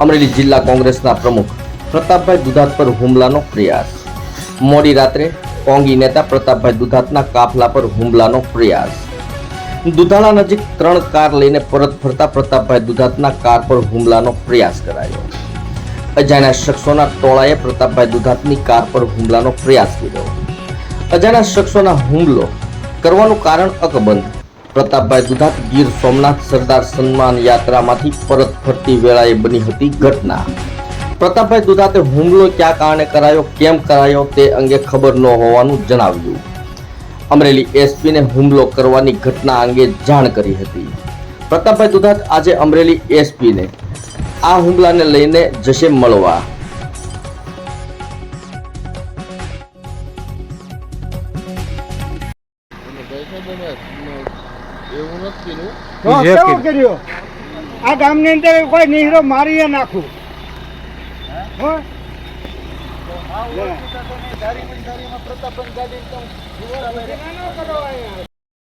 અમરેલી જિલ્લા કોંગ્રેસના પ્રમુખ પ્રતાપભાઈ દુધાત પર હુમલાનો પ્રયાસ. મોડી રાત્રે કોંગી નેતા પ્રતાપભાઈ દુધાતના કાફલા પર હુમલાનો પ્રયાસ. દુધાળા નજીક ત્રણ કાર લઈને પરત ફરતા પ્રતાપભાઈ દુધાતના કાર પર હુમલાનો પ્રયાસ કરાયો. અજાણ્યા શખ્સોના ટોળાએ પ્રતાપભાઈ દુધાતની કાર પર હુમલાનો પ્રયાસ કર્યો. અજાણ્યા શખ્સોના હુમલો કરવાનું કારણ અકબંધ પ્રતાપભાઈ દુધાત ગીર સોમનાથ સરદાર સન્માન યાત્રામાંથી પરત ફરતી વેળાએ બની હતી ઘટના. પ્રતાપભાઈ દુધાતે હુમલો ક્યાં કારણે કરાયો, કેમ કરાયો તે અંગે ખબર ન હોવાનું જણાવ્યું. અમરેલી એસપીને હુમલો કરવાની ઘટના અંગે જાણ કરી હતી. પ્રતાપભાઈ દુધાત આજે અમરેલી એસપીને આ હુમલાને લઈને જશે મળવા. એવું નથી કેવું કર્યું આ ગામની અંદર કોઈ નિહરો મારીએ નાખું હો? લે. ના કરો અહીંયા.